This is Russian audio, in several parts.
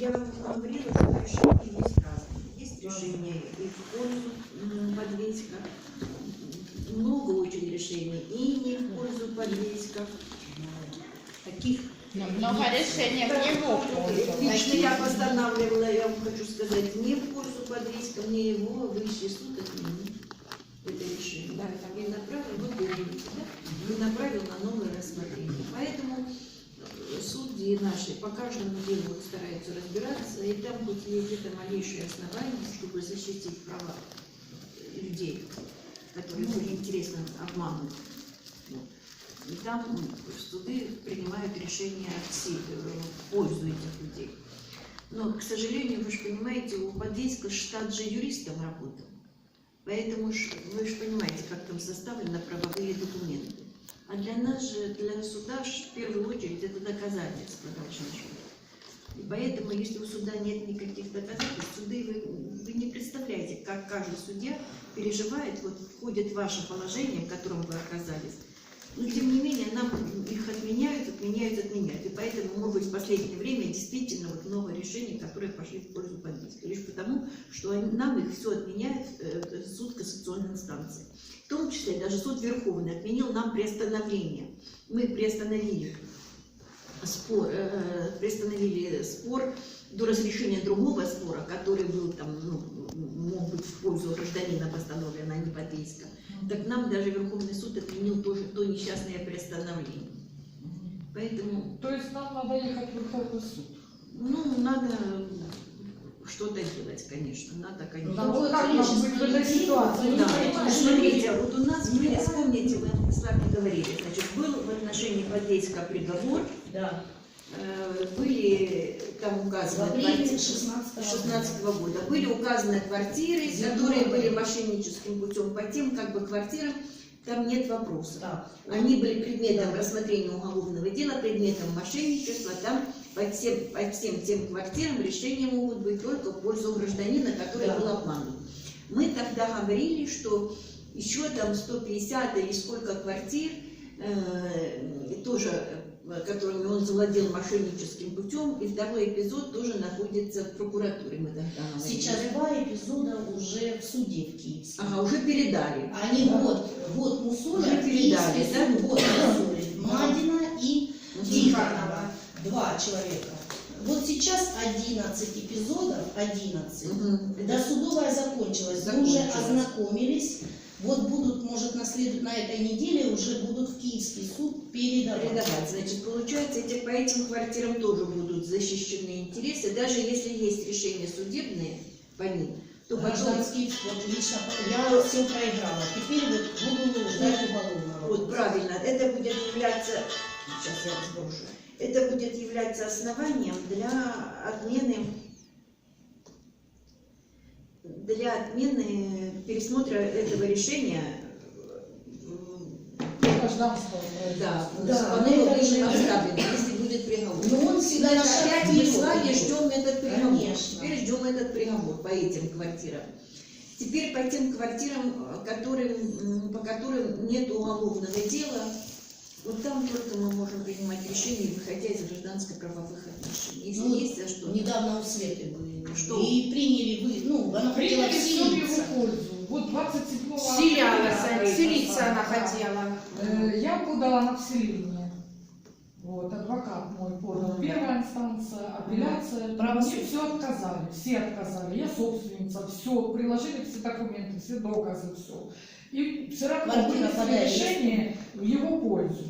я вам говорила, что решения есть разные. Есть решения и в пользу м, подвеска, много очень решений, и не в пользу подвеска. Таких Много решений в его пользу. Лично я постанавливала, я вам хочу сказать, не в пользу подвеска, мне его высший суд отменил. Это решение. Да, и направил, вы помните, да? И направил на новое рассмотрение. Поэтому э, судьи наши по каждому делу стараются разбираться, и там хоть есть где-то малейшее основание, чтобы защитить права людей, которые были интересно обмануты. И там м, суды принимают решения в пользу этих людей. Но, к сожалению, вы же понимаете, у Подвейска штат же юристом работал. Поэтому ж, вы же понимаете, как там составлены правовые документы. А для нас же, для суда в первую очередь это доказательства должны быть. И поэтому, если у суда нет никаких доказательств, суды вы, вы не представляете, как каждый судья переживает, вот входит в ваше положение, в котором вы оказались. Но тем не менее, нам их отменяют, отменяют, отменяют. И поэтому, может быть, в последнее время действительно вот много решений, которые пошли в пользу подвески. Лишь потому, что нам их все отменяет э, суд кассационной инстанции. В том числе даже суд Верховный отменил нам приостановление. Мы приостановили спор, э, приостановили спор до разрешения другого спора, который был там, ну, мог быть в пользу гражданина постановлен, подвеска. Так нам даже Верховный суд отменил тоже то несчастное приостановление. Поэтому, То есть нам надо ехать в Верховный суд. ну, надо что-то делать, конечно, надо, конечно. Ну, вот как нам быть в этой ситуации? Да, смотрите, вот у нас были, вспомните, мы с вами говорили, значит, был в отношении Подвейска приговор, Да. Э, были там В указаны апреле квартиры 16 16 года, были указаны квартиры, которые были мошенническим путем по тем как бы квартирам, там нет вопросов. Да. Они были предметом рассмотрения уголовного дела, предметом мошенничества, там по всем, по всем тем квартирам решения могут быть только в пользу гражданина, который Да. был обманут. Мы тогда говорили, что еще там 150 или сколько квартир, э, тоже, э, которыми он завладел мошенническим путем, и второй эпизод тоже находится в прокуратуре, мы тогда. Сейчас два эпизода уже в суде в Киевске. Ага, уже передали. Они год, год мусолят, Уже передали, да? год мусолит. Мадина и. Тихонова. Два человека. Вот сейчас 11 эпизодов, 11. Мгм. Досудовая закончилась. Мы уже Закончилась. ознакомились. Вот будут, может, на, след... на этой неделе уже будут в Киевский суд передавать. передавать. Значит, получается, эти, по этим квартирам тоже будут защищены интересы, даже если есть решения судебные по ним, то потом, Гражданский, вот лично я все проиграла. Теперь вот буду ждать уголовного. вот правильно, это будет являться, сейчас я сброшу, это будет являться основанием для отмены для отмены пересмотра этого решения э, Гражданство. Да, Да, оно это будет же- оставлено, если будет приговор. Но он всегда на шаг опять мы с вперед вами идет. ждем этот приговор. Конечно. Теперь ждем этот приговор по этим квартирам. Теперь по тем квартирам, э, которым, по которым нет уголовного дела, вот там только мы можем принимать решения, выходя из гражданско-правовых отношений. Если Ну, есть за что. Недавно у Светы были. Что? И приняли вы, ну, она хотела Приняли все в его вселиться. пользу. Вот 27 Вселялась, апреля, вселиться она да. хотела. Э, Я подала на вселение. Вот, адвокат мой подал. Первая инстанция, апелляция. Правосудие. Мне все отказали, все отказали. Я собственница, все, приложили все документы, все доказы, все. И все равно Квартира вынесли решение в его пользу.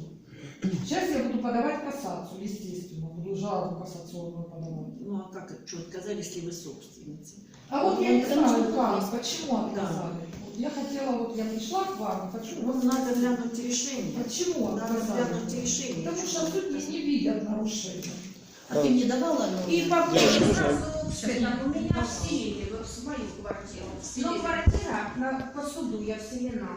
Сейчас я буду подавать кассацию, естественно, буду жалобу кассационную подавать. Ну а как, что отказали, если вы собственница? А вот я не знаю, как, почему Да. отказали. Вот я хотела, вот я пришла к вам, хочу Вот надо глянуть решение. Почему Надо отказали? глянуть решение. Потому что судьи не видят нарушения. А ты мне давала И номер? по поводу сразу у меня вселили вот в мою квартиру. Но квартира, на- по суду я вселена.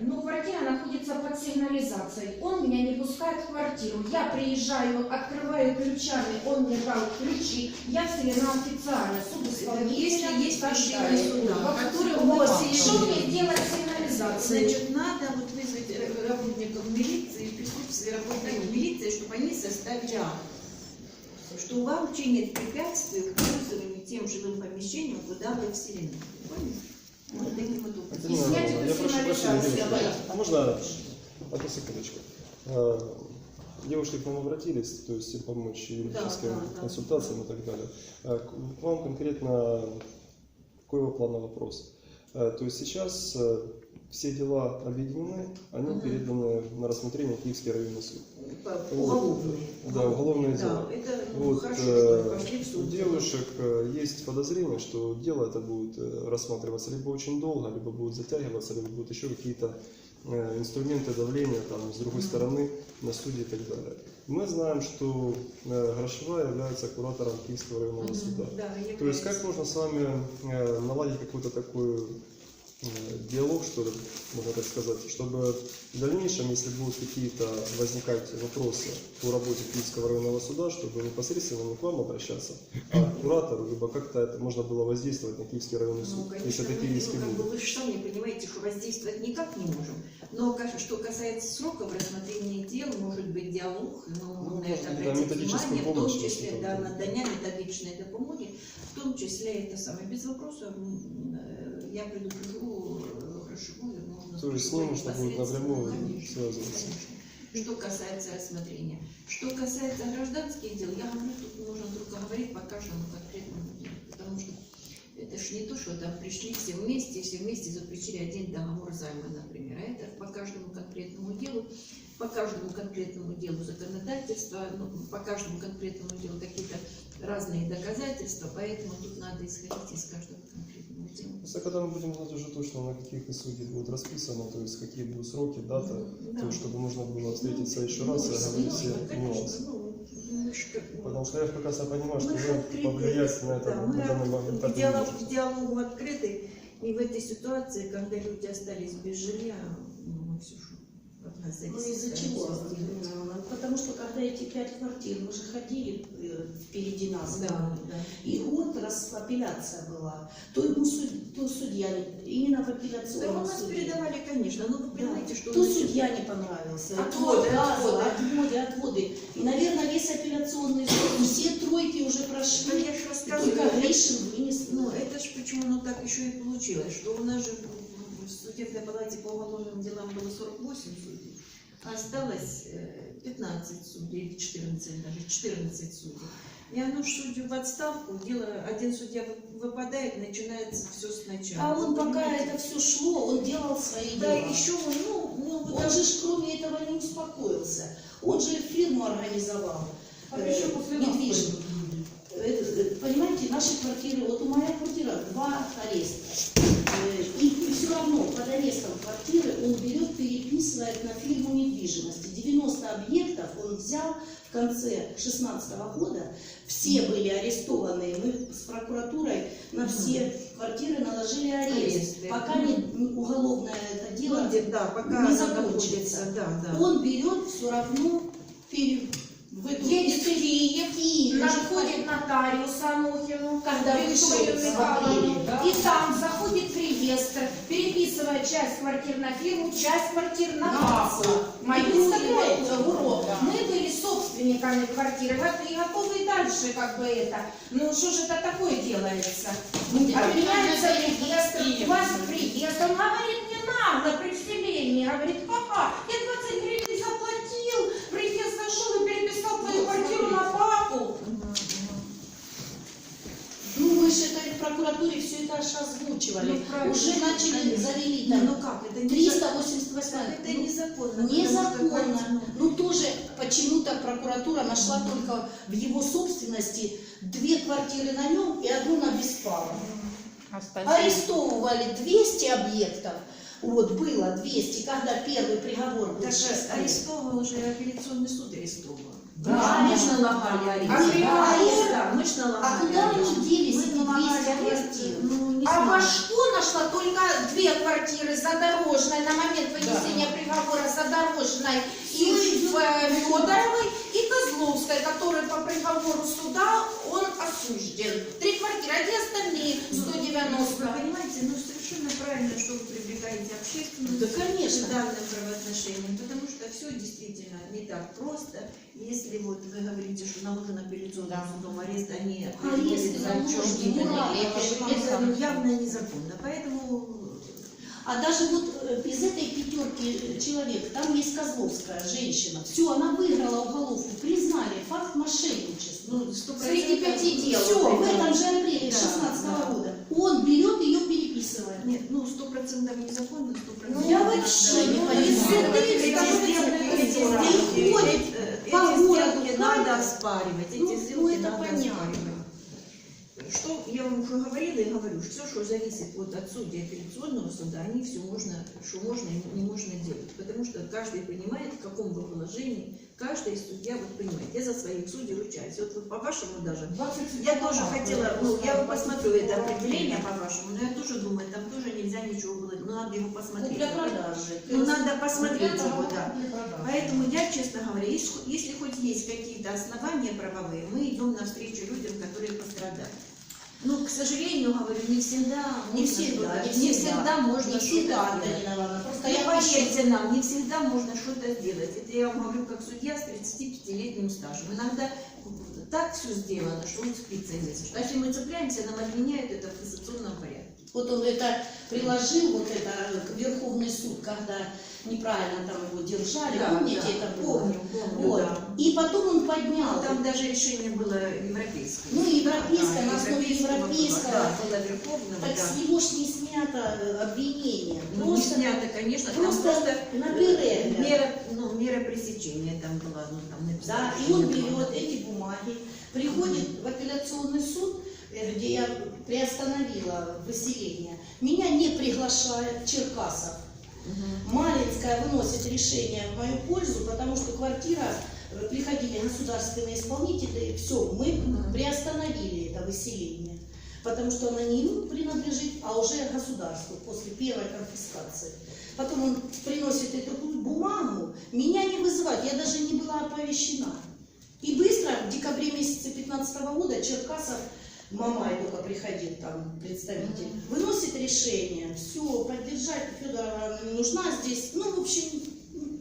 Но квартира находится под сигнализацией. Он меня не пускает в квартиру. Я приезжаю, открываю ключами, он мне дал ключи. Я вселена официально. Суд исполнителя. Если есть решение суда, которое Что мне делать сигнализацией? Значит, надо вот вызвать э, работников милиции, в присутствии работников милиции, чтобы они составили что вам чинят препятствия к пользованию тем жилым помещением, куда вы вселены. Поняли? Образом. не И снять эту Я прошу прощения, девушка. А Можно одну секундочку? Э, Девушки к нам обратились, то есть им помочь юридическим Да, консультациям и так далее. Э, К вам конкретно какого плана вопрос? Э, То есть сейчас э, все дела объединены, они Мгм. переданы на рассмотрение в Киевский районный суд. Уголовные. Да, уголовные Да, дела. это ну, Вот, хорошо, э, что в у девушек э, есть подозрение, что дело это будет э, рассматриваться либо очень долго, либо будет затягиваться, либо будут еще какие-то э, инструменты давления там, с другой стороны на суде и так далее. Мы знаем, что э, Грошева является куратором Киевского районного суда. да, То есть как можно с вами э, наладить какой-то такой э, диалог, что ли, можно так сказать, чтобы в дальнейшем, если будут какие-то возникать вопросы по работе Киевского районного суда, чтобы непосредственно не к вам обращаться, а к куратору, либо как-то это можно было воздействовать на Киевский районный суд, Ну, если конечно, такие мы, риски ну, как будут. вы же сами понимаете, что воздействовать никак не можем. Но что касается сроков рассмотрения дел, может быть диалог, можем Ну, на это обратить внимание, в том помощь, числе если да, надання методичной допомоги, в том числе это самое, без вопроса м, э, я предупрежу э, Грошевую, можно То есть с ним поговорить нужно будет напрямую связываться. Что касается рассмотрения. Что касается гражданских дел, я говорю, тут нужно только говорить по каждому конкретному делу, потому что это ж не то, что там пришли все вместе, все вместе заключили один договор займа, например, а это по каждому конкретному делу, по каждому конкретному делу законодательства, ну, по каждому конкретному делу какие-то разные доказательства, поэтому тут надо исходить из каждого конкретного. Просто когда мы будем знать уже точно, на каких судей будет расписано, то есть какие будут сроки, дата, Да. то чтобы можно было встретиться еще Ну, раз и ну, оговорить все нюансы. ну, Потому что я прекрасно понимаю, что Мы повлиять на это да, мы данный момент так не диалог, можете. диалогу открыты, и в этой ситуации, когда люди остались без жилья, ну, мы все же Ну из-за чего? Ну, Потому что когда эти пять квартир, мы же ходили э, впереди нас, Да, да. и год раз апелляция была, то ему суд- то судья, не- именно в Да, у апелляционном нас суде. передавали, конечно, но вы Да. понимаете, что... То судья не понравился, Отводы, отводы. отводы, отводы. И, наверное, весь апелляционный суд, все тройки уже Да прошли, я же рассказываю, только Гришин вынес. Ну, это ж почему оно так еще и получилось, что у нас же в судебной палате по уголовным делам было 48 судей, осталось э, 15 судей, или 14 даже, 14 судей. И оно судью в отставку, дело, один судья вы- выпадает, начинается все сначала. А он пока понимаете? это все шло, он делал свои Да, дела. еще он, ну, ну, вот Он даже- же кроме этого не успокоился. Он же фирму организовал. А э, еще после недвижимость. Э, э, Понимаете, наши квартиры, вот у моя квартира два ареста. Э, И все равно под арестом квартиры он берет, переписывает на фирму недвижимости. 90 объектов он взял в конце 2016 года. Все были арестованы. Мы с прокуратурой на все квартиры наложили арест. Аресты. Пока не, уголовное это дело Ну, где- да, пока не закончится. да, да. он берет все равно пере- в эту Едет в Киев, Киев, находит нотариуса Анохину, Когда Викторию Михайловну, да? и там заходит в реестр, переписывает часть квартир на фирму, часть квартир на представляете, э, урок. Мы были собственниками квартиры вот, и готовы дальше как бы это. Ну что же это такое делается? Отменяется реестр, влазит в реестр. Он говорит, не надо при вселении. Говорит, ха-ха, я Ну, мы же это в прокуратуре все это аж озвучивали. Ну, Уже начали, Ну, там ну как, это не 388. Это Ну, незаконно. что Незаконно. Ну тоже почему-то прокуратура нашла только в его собственности две квартиры на нем и одну на Беспалова. Арестовывали 200 объектов. Вот, было 200, когда первый приговор был. Шесть лет. арестовывал уже апелляционный суд арестовал. Да, мы ж налагали арест. А приговор? Да, мы ж А налагали куда арест. они делись, эти налагали 200 арест, квартир? ну, не А знаю. Башко нашла только две квартиры задорожной на момент вынесения приговора задорожной и в э, Федоровой, и Козловской, который по приговору суда он осужден. Три квартиры, а где остальные Вы 190? понимаете, ну совершенно совершенно правильно, что вы привлекаете общественность Да, конечно. к данным правоотношениям, потому что все действительно не так просто. Если вот вы говорите, что наложен апелляционным судом арест, они Арест наложен, ура, это ну, явно незаконно. Поэтому А даже вот э, из этой пятерки человек, там есть Козловская женщина, все, она выиграла уголовку, признали факт мошенничества. ну, Среди пяти дел. Все, в этом же апреле Да, 16 да. года. Он берет ее, переписывает. Нет, ну сто процентов незаконно, сто процентов. Ну, я вообще не понимаю. Эти ходят по городу, надо оспаривать, эти Ну, ну, сделки это надо понятно. оспаривать. Что я вам уже говорила и говорю, все, что зависит вот от судей апелляционного суда, они все можно, что можно и не можно делать. Потому что каждый понимает, в каком вы положении, каждый судья вот понимает. Я за своих судей ручаюсь. Вот, вот по-вашему даже 20 я тоже хотела, ну, я посмотрю это определение по-вашему, но я тоже думаю, там тоже нельзя ничего было, ну, надо его Ну, посмотреть. для продажи. Ну, надо посмотреть его, да. Поэтому я, честно говоря, если, если хоть есть какие-то основания правовые, мы идем навстречу людям, которые пострадали. Ну, к сожалению, говорю, не всегда Не всегда, не не всегда, можно не всегда, что-то Антонина сделать. Ивановна. Просто я поверьте нам, не всегда можно что-то сделать. Это я вам говорю как судья с 35-летним стажем. Иногда так все сделано, что он спится не за что. А если мы цепляемся, нам отменяют это в кассационном порядке. Вот он это приложил, вот это к Верховный суд, когда неправильно там его держали, помните да, это? Помню, помню, Вот. да. И потом он поднял. Ну, там даже решение было европейское. Ну, европейское, на основе европейского. Да, было верховного, Так да. с него ж не снято э, обвинение. Ну, не снято, конечно, просто просто на э, перерве. мера, ну, мера пресечения там была, ну, там написано. Да, и он берет эти бумаги, приходит в апелляционный суд, э, где я приостановила выселение. Меня не приглашает Черкасов. Мгм. Малинская выносит решение в мою пользу, потому что квартира, э, приходили государственные исполнители, все, мы Мгм. приостановили это выселение, потому что она не ему принадлежит, а уже государству после первой конфискации. Потом он приносит эту бумагу, меня не вызывают, я даже не была оповещена. И быстро, в декабре месяце 15 года, Черкасов, Мамай только приходил там представитель, выносит решение, все, поддержать Федорова не нужна здесь. Ну, в общем,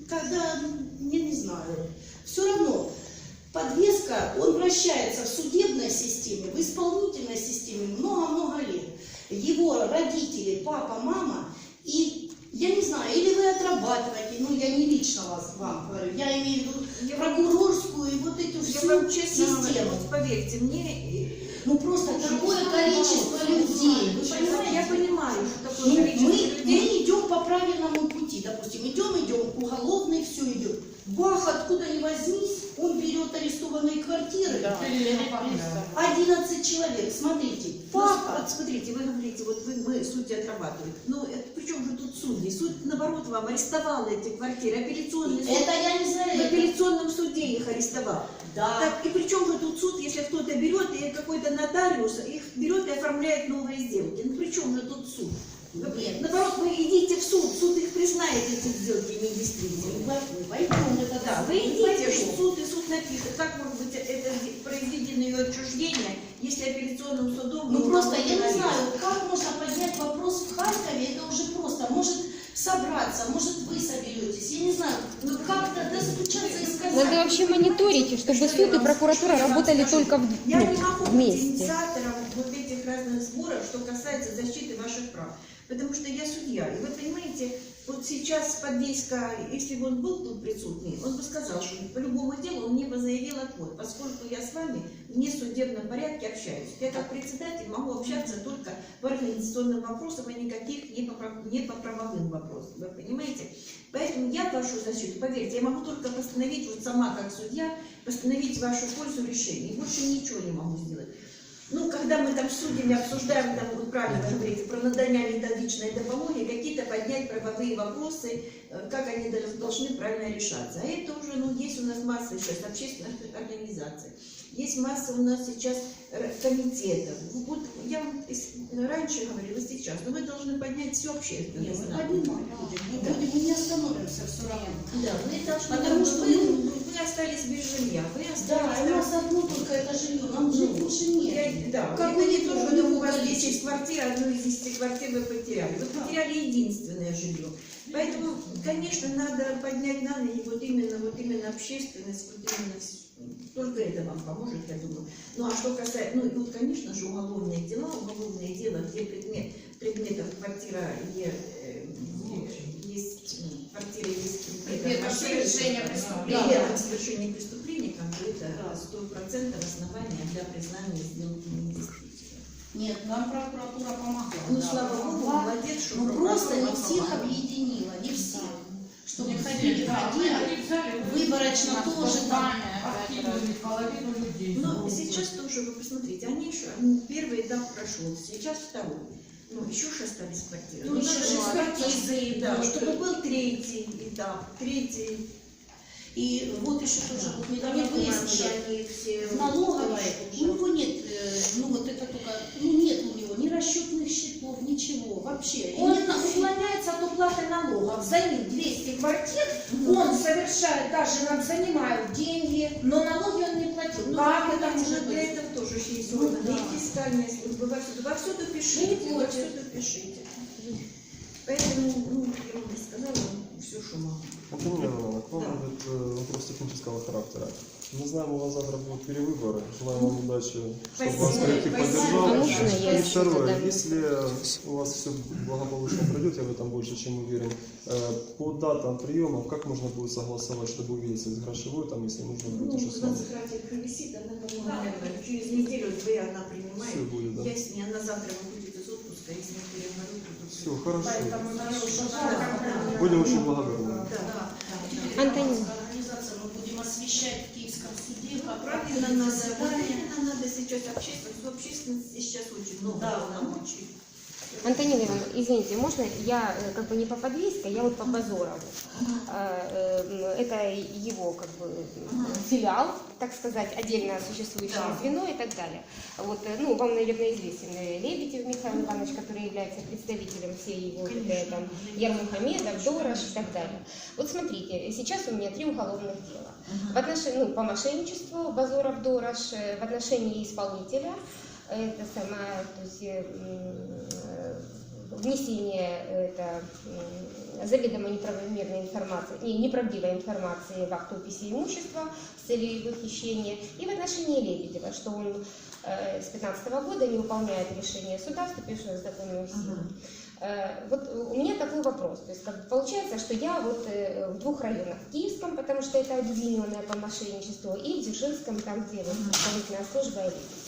когда, я не знаю, все равно подвеска, он вращается в судебной системе, в исполнительной системе много-много лет. Его родители, папа, мама, и я не знаю, или вы отрабатываете, ну я не лично вас вам говорю, я имею в виду Я вам- прокурорскую и вот эту Я всю вам честно говорю, систему. поверьте мне, Ну просто такое количество людей, вы я понимаю, что такое Ну, количество мы, людей. мы идем по правильному пути, допустим, идем, идем, уголовный все идет. Бах, откуда ни возьмись, он берет арестованные квартиры. Переоформляю. 11 человек, смотрите, папа, вот смотрите, вы говорите, вот вы, мы судьи отрабатывают. Ну, это, чем же тут судьи? Суд, наоборот, вам арестовал эти квартиры. Апелляционный суд это я не знаю, в апелляционном суде их арестовал. да. Так, и при чем же тут суд, если кто-то берет, и какой-то нотариус их берет и оформляет новые сделки? Ну, при чем же тут суд? Вы- Нет. Наоборот, вы идите в суд, суд их признает, эти сделки недействительными. пой- пойдем это Да, вы идите в суд, и суд напишет, как может быть это произведено отчуждение, если апелляционным судом... Ну просто я не знаю, как можно поднять вопрос в Харькове, это уже просто. Может собраться, может вы соберетесь, я не знаю, ну как-то достучаться и сказать. Надо вообще мониторить, чтобы суд и прокуратура работали только в- Я ну, не могу быть вместе. инициатором вот этих разных сборов, что касается защиты ваших прав. Потому что я судья. И вы понимаете, вот сейчас подвеска, если бы он был тут присутний, он бы сказал, что по любому делу он мне бы заявил отвод, поскольку я с вами в несудебном порядке общаюсь. Я как председатель могу общаться только по организационным вопросам, а никаких не по, не по правовым вопросам. Вы понимаете? Поэтому я вашу защиту, поверьте, я могу только постановить, вот сама как судья, постановить вашу пользу решение. Больше ничего не могу сделать. Ну, когда мы там с судьями обсуждаем, там, вы правильно говорите, про надання методичной допомоги, какие-то поднять правовые вопросы, э, как они дол- должны правильно решаться. А это уже, ну, есть у нас масса сейчас общественных организаций, есть масса у нас сейчас р- комитетов. Вот я вам раньше говорила, сейчас, но мы должны поднять всю Не, общественность. мы поднимаем будем, мы мы не остановимся все равно. Да, мы должны, Потому что вы, мы- вы остались без жилья, вы Да, остались и у нас одно только это жилье, нам жить больше Я- нет. Да, Как бы не ни то, было, что у вас количество. 10 квартир, одну из 10 квартир вы потеряли. Вы Да. потеряли единственное жилье. Поэтому, конечно, надо поднять на ноги вот именно, вот именно общественность, вот именно с- только это вам поможет, я думаю. Ну а что касается, ну и вот, конечно же, уголовные дела, уголовные дела, где предмет, предметом квартира е- э, е- есть, м, квартира есть предметом Предметом совершения преступления. предметом совершения преступления, как бы это Да. сто процентов основания для признания сделки недействительной. Нет, нам прокуратура помогла. Ну, да, слава Богу, молодец, что Ну просто не всех помогла. объединила, не всех. Чтобы ходили в да, они взяли, выборочно тоже там Откинули половину людей. Но Ну, сейчас тоже, вы посмотрите, они еще, первый этап прошел, сейчас второй. Ну, еще же остались квартиры. Ну, еще надо же экспертизы Да, чтобы был третий этап, третий. И вот еще тоже, вот недавно выяснили, в налоговой у него нет, э, ну вот это только, ну нет ни расчетных счетов, ничего, вообще. Он уклоняется от уплаты налогов. За ним 200 квартир, он совершает, даже нам занимают деньги, но налоги он не платил. Ну, как это может но для быть? этого тоже есть Ну, органы, да. и фискальная служба, во всюду, во всюду пишите, Ну, во вот. всюду пишите. Поэтому, ну, я вам сказала все, что могу. К вам Да. будет э, вопрос технического характера. Мы знаем, у вас завтра будут перевыборы. Желаем вам удачи, чтобы вас коллектив поддержал. И второе, если у вас все благополучно пройдет, я в этом больше чем уверен, э, по датам приемов, как можно будет согласовать, чтобы увидеться с грошевой, там, если нужно Ну, будет у уже нас с вами. висит, она, через неделю две она принимает. Все будет, да? Я с ней, она завтра выходит из отпуска, если не переговорю, то Все, хорошо. Поэтому. Будем очень благодарны. Да, да, да. Теперь Будем освещать в Киевском суде, как Правильно надо, заседание. правильно надо сейчас общественность, в общественности сейчас очень много Да. полномочий. Антонина Ивановна, извините, можно я э, как бы не по подвеске, я вот по Базорову. А, э, Это его как бы филиал, так сказать, отдельно существующее Да. звено и так далее. Вот, э, ну, вам, наверное, известен Лебедев Михаил Иванович, который является представителем всей его, там, Ярмухамедов, Дорож и так далее. Вот смотрите, сейчас у меня три уголовных дела. В отношении, ну, по мошенничеству Базоров Дорож, в отношении исполнителя, это самое, то есть э, э, внесение это заведомо неправомерной информации, не, неправдивой информации в акт описи имущества с целью его хищения, и в отношении Лебедева, что он э, с 2015 года не выполняет решение суда, вступившего в законную силу. Э, Вот у меня такой вопрос. То есть как получается, что я вот э, в двух районах, в Киевском, потому что это объединенное по мошенничеству, и в Дзержинском, там, где вот исполнительная служба и Лебедев.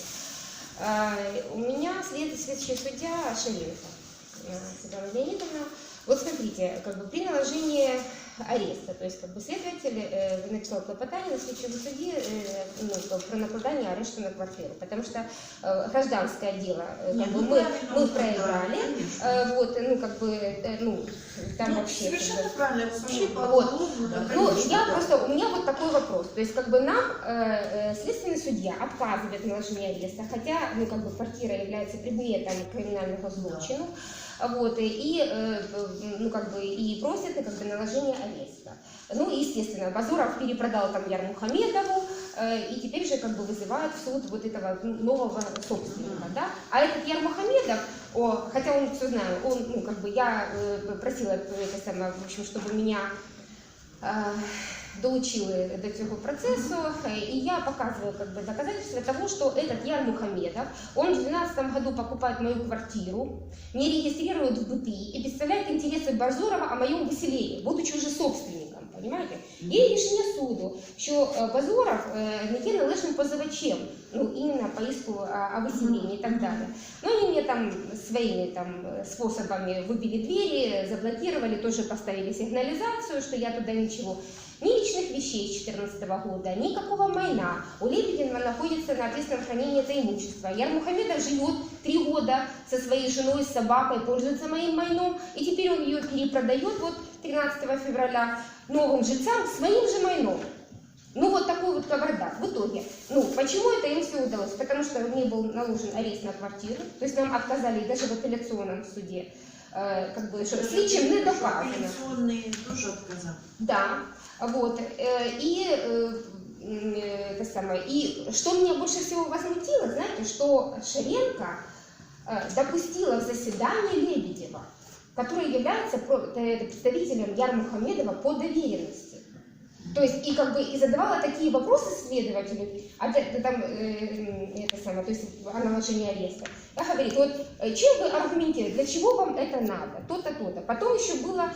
Э, У меня след- следующий судья э, Светлана Леонидовна. Вот смотрите, как бы при наложении ареста, то есть как бы следователь э, написал клопотание на следующем суде э, ну, про накладание ареста на квартиру, потому что э, гражданское дело, э, Не, как бы ну, мы, мы ну, проиграли, да, э, вот, ну как бы, э, ну там Ну, вообще. как бы, Совершенно правильно, вообще Вот. уголовному, ну, конечно, я да. просто, у меня вот такой вопрос. То есть, как бы нам э, э, следственный судья отказывает в наложении ареста, хотя, ну, как бы квартира является предметом криминального злочина, вот, и, э, ну, как бы, и просит, как бы, наложение ареста. Ну, естественно, Базуров перепродал там Ярмухамедову, э, и теперь же, как бы, вызывает в суд вот этого нового собственника, да. А этот Ярмухамедов, о, хотя он, все знаю, он, ну, как бы, я э, просила, это самое, в общем, чтобы меня долучили до цього процесу, е, і я показываю как бы, доказательства того, что этот Яр Мухамедов, он в 2012 году покупает мою квартиру, не регистрирует в БТИ и представляет интересы Базорова о моем выселении, будучи уже собственником, понимаете? І рішення суду, що е, Базоров е, не є належним позивачем, ну, іменно по иску о, о выселении и так далее. Но они мне там своими там э, способами выбили двери, заблокировали, тоже поставили сигнализацию, что я туда ничего. Ничего личных вещей с 2014 года, никакого майна. У Лебедева находится на ответственном хранении это имущество. Ярмухамедов живет три года со своей женой, с собакой, пользуется моим майном, и теперь он ее перепродает вот 13 февраля новым жильцам своим же майном. Ну вот такой вот кавардак. В итоге, ну почему это им все удалось? Потому что мне был наложен арест на квартиру, то есть нам отказали даже в апелляционном суде, как бы, что сличим не доказано. Апелляционные тоже отказал. Да, вот. э, И э, э, это самое. И что меня больше всего возмутило, знаете, что Шеренко э, допустила в заседание Лебедева, который является э, представителем Ярмухамедова по доверенности. То есть и как бы и задавала такие вопросы следователю, а там э, это самое, то есть о наложении ареста. Говорит, вот э, чем вы аргументируете, для чего вам это надо, то-то, то-то. Потом еще было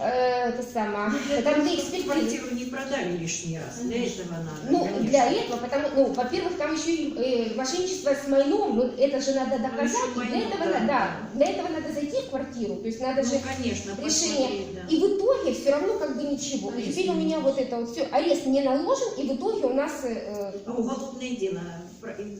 э, это самое, Для там где экспертиза. квартиру не продали лишний раз. Для этого надо. Ну, конечно. для этого, потому, ну, во-первых, там еще и э, мошенничество с майном, ну, это же надо доказать, еще и для этого, да. надо- да, для этого надо зайти в квартиру, то есть надо Ну, же конечно, решение. да. И в итоге все равно как бы ничего. И Арест теперь у меня вот это вот все, арест не наложен, и в итоге у нас э, А уголовное дело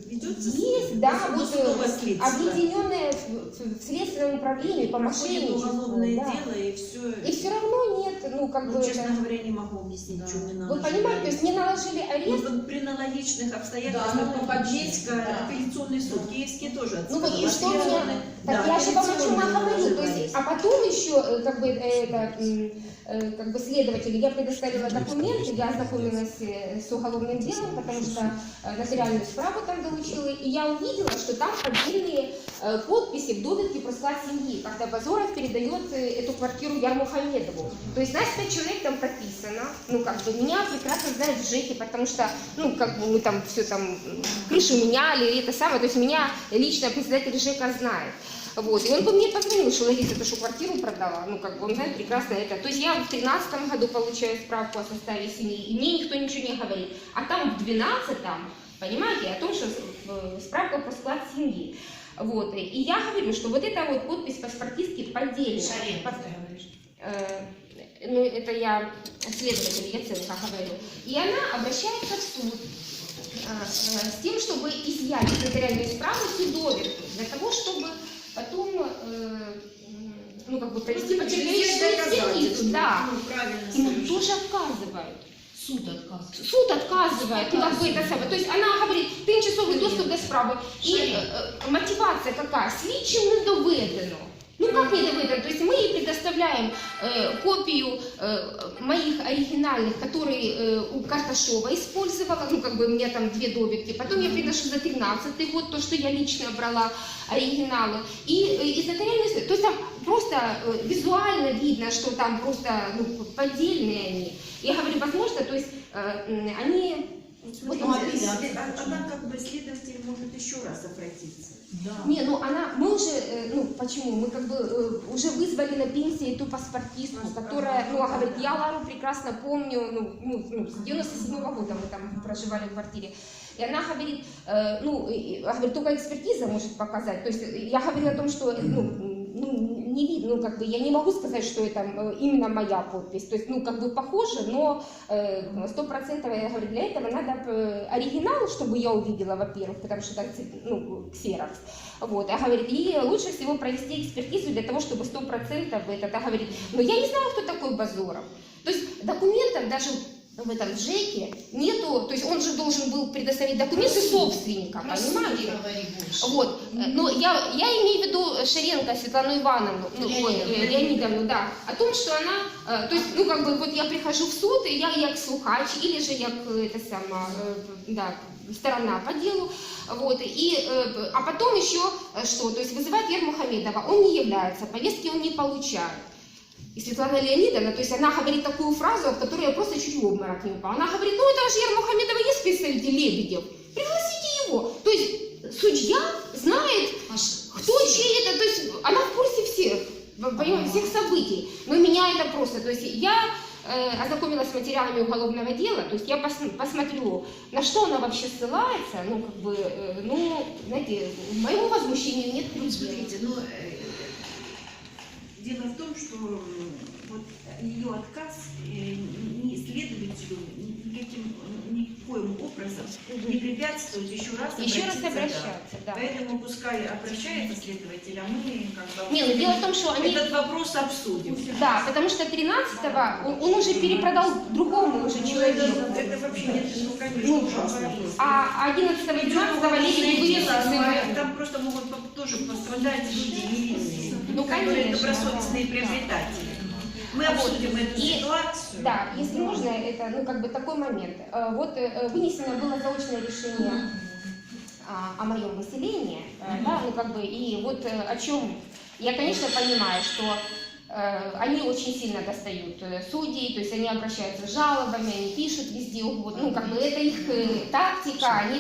ведется? есть, да, вот объединенное в, следственном управлении по мошенничеству. уголовное да. дело и все. И все равно нет, ну как бы. Ну, честно это- говоря, не могу объяснить, Да. что Вы наложили понимаете, то есть не наложили арест, Ну, вот при аналогичных обстоятельствах Да, ну, Победска, да. апелляционный суд Киевский тоже Ну вот и что меня... Апелляционный- Так да, я же вам о чем говорю. То есть, а потом еще, э, как бы, э, это, как бы следователю, я предоставила документы, я ознакомилась э, с уголовным делом, потому что э, нотариальную справу там доучила, и я увидела, что там отдельные э, подписи в довідке про склад семьи, когда Базоров передает э, эту квартиру Ярмухамедову. То есть нас пять человек там прописано, ну как бы меня прекрасно знают в ЖЭКе, потому что, ну как бы мы там все там крышу меняли, и это самое, то есть меня лично председатель ЖЭКа знает. Вот. И он бы мне позвонил, что Лариса, что, квартиру продала? Ну, как бы он знает прекрасно это. То есть я в 2013 году получаю справку о составе семьи, и мне никто ничего не говорит. А там в 2012 понимаете, о том, что справка про склад семьи. Вот. И я говорю, что вот эта вот подпись паспортистки поддельная. Шаренко, Под- ты говоришь. Э, ну, это я следователю Яценко говорю. И она обращается в суд э, э, с тем, чтобы изъять из нотариальной справы всю доведку, для того, чтобы потом, э, ну, как бы провести Через потерпевшую доказательства. экспертизу, да. Ну, правильно Ему совершенно. тоже отказывают. Суд отказывает. Суд отказывает, ну, как бы это самое. То есть она говорит, тимчасовий доступ до справи. І е, е, мотивація какая? Слідчим не доведено. Ну как не доведено? То есть мы ей предоставляем э, копию э, моих оригинальных, которые э, у Карташова использовала, ну как бы у меня там две довідки. Потом я приношу за 13 год то, что я лично брала оригиналы. И э, из нотариальной связи- то есть там просто э, визуально видно, что там просто ну, поддельные они. Я говорю, возможно, то есть э, они Вот Ну, он- апелляция. а- Она как бы следователь может еще раз обратиться. Да. Не, ну она, мы уже, э, ну почему, мы как бы э, уже вызвали на пенсии ту паспортистку, которая, ну, а говорит, я Лару прекрасно помню, ну, ну, ну, с 97 года мы там проживали в квартире. И она говорит, э, ну, и- говорит, только экспертиза может показать. То есть я говорила о том, что, ну, ну, не видно, ну, как бы, я не могу сказать, что это э, именно моя подпись. То есть, ну, как бы похоже, но э, сто процентов, я говорю, для этого надо э, оригинал, чтобы я увидела, во-первых, потому что так, ну, ксерокс. Вот, а говорит, и лучше всего провести экспертизу для того, чтобы сто процентов это, а говорит, но я не знаю, кто такой Базоров. То есть документов даже в этом ЖЭКе нету, то есть он же должен был предоставить документы собственника, понимаете? Вот, но я, я имею в виду Шеренко Светлану Ивановну, ну, ой, э, Леонидовну, да, о том, что она, э, то есть, ну, как бы, вот я прихожу в суд, и я як слухач, или же як, это сама, э, да, сторона по делу, вот, и, а потом еще что, то есть вызывает Ермухамедова, он не является, повестки он не получает. И Светлана Леонидовна, то есть она говорит такую фразу, от которой я просто чуть в обморок не упала. Она говорит, ну это же Ермухамедова есть представитель Лебедев, пригласите его. То есть судья знает, кто чей это, то есть она в курсе всех, понимаете, всех событий. Но меня это просто, то есть я э, ознакомилась с материалами уголовного дела, то есть я пос- посмотрю, на что она вообще ссылается, ну, как бы, э, ну, знаете, моему возмущению нет Ну, смотрите, ну, дело в том, что м, вот ее отказ э, не следователю никаким, никоим образом не препятствует еще раз Еще раз обращаться, да. Поэтому пускай обращается следователь, а мы как бы Не, ну дело в том, что они... этот вопрос обсудим. Да, потому что 13-го он, он уже перепродал другому уже Ну, это, человеку. это вообще нет, ну, конечно, Ну, ужасно. А 11-го, 12-го леди не но вынесли Там просто могут тоже пострадать люди Ну, которые конечно, добросовестные да. приобретатели. Мы обсудим эту И- ситуацию. Да, если можно, это, ну, как бы такой момент. Э, Вот э, вынесено было заочное решение о моем выселении, э, да, ну, как бы, и вот о чем я, конечно, понимаю, что они очень сильно достают судей, то есть они обращаются с жалобами, они пишут везде угодно, ну, как бы, это их тактика, они